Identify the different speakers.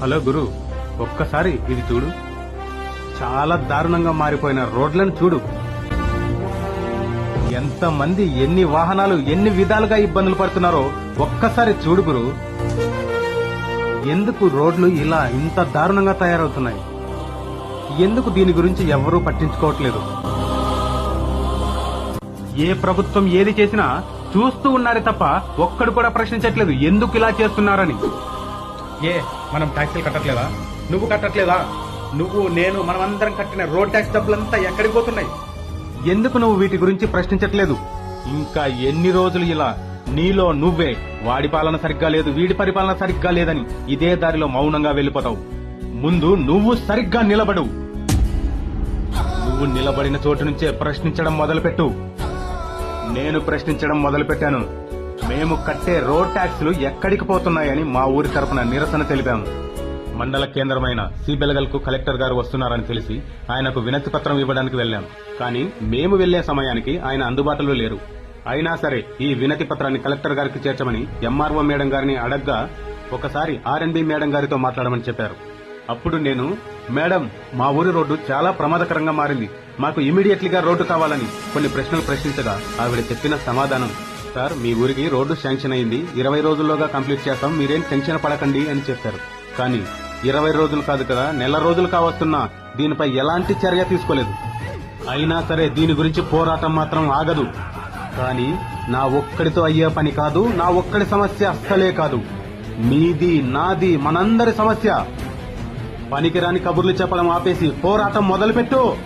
Speaker 1: Hello గురు ఒక్కసారి ఇది చూడు. చాలా దారుణంగా మారిపోయిన రోడ్లను చూడు. ఎంతమంది ఎన్ని వాహనాలు ఎన్ని విధాలుగా ఇబ్బందులు పడుతున్నారో ఒక్కసారి చూడు గురు. ఎందుకు రోడ్లు ఇలా ఇంత దారుణంగా తయారవుతున్నాయి? ఎందుకు దీని గురించి ఎవరూ పట్టించుకోవట్లేదు? ఏ ప్రభుత్వం ఏది చేసినా చూస్తూ ఉన్నారే తప్ప ఒక్కడు కూడా ప్రశ్నించట్లేదు ఎందుకు ఇలా చేస్తున్నారని. ఏ మనం ట్యాక్సీలు కట్టట్లేదా? నువ్వు కట్టట్లేదా? నువ్వు నేను మనమందరం కట్టిన రోడ్ ట్యాక్స్ డబ్బులంతా ఎక్కడికి పోతున్నాయి? ఎందుకు నువ్వు వీటి గురించి ప్రశ్నించట్లేదు? ఇంకా ఎన్ని రోజులు ఇలా నీలో నువ్వే వాడి పాలన సరిగ్గా లేదు వీడి పరిపాలన సరిగ్గా లేదని ఇదే దారిలో మౌనంగా వెళ్ళిపోతావు. ముందు నువ్వు సరిగ్గా నిలబడు. నువ్వు నిలబడిన చోటు నుంచే ప్రశ్నించడం మొదలుపెట్టు. నేను ప్రశ్నించడం మొదలుపెట్టాను. మేము కట్టే రోడ్ ట్యాక్స్లు ఎక్కడికి పోతున్నాయని మా ఊరి తరఫున నిరసన తెలిపాము మండల కేంద్రమైన సిబెలగల్కు కలెక్టర్ గారు వస్తున్నారని తెలిసి ఆయనకు వినతి పత్రం ఇవ్వడానికి వెళ్ళాం. కానీ మేము వెళ్ళే సమయానికి ఆయన అందుబాటులో లేరు. అయినా సరే ఈ వినతి పత్రాన్ని కలెక్టర్ గారికి చేర్చమని ఎంఆర్ఓ మేడం గారిని అడగ్గా ఒకసారి ఆర్ఎన్బి మేడం గారితో మాట్లాడమని చెప్పారు. అప్పుడు నేను మేడం మా ఊరి రోడ్డు చాలా ప్రమాదకరంగా మారింది. మాకు ఇమీడియట్లీగా రోడ్డు కావాలని కొన్ని ప్రశ్నలు ప్రశ్నించగా ఆవిడ చెప్పిన సమాధానం సార్ మీ ఊరికి రోడ్డు శాంక్షన్ అయింది. ఇరవై రోజుల్లోగా కంప్లీట్ చేస్తాం. మీరేం టెన్షన్ పడకండి అని చెప్పారు. కానీ ఇరవై రోజులు కాదు కదా నెల రోజులు కావస్తున్నా దీనిపై ఎలాంటి చర్య తీసుకోలేదు. అయినా సరే దీని గురించి పోరాటం మాత్రం ఆగదు. కానీ నా ఒక్కడితో అయ్యే పని కాదు నా ఒక్కడి సమస్య అస్సలే కాదు. మీది నాది మనందరి సమస్య. పనికిరాని కబుర్లు చెప్పడం ఆపేసి పోరాటం మొదలుపెట్టు.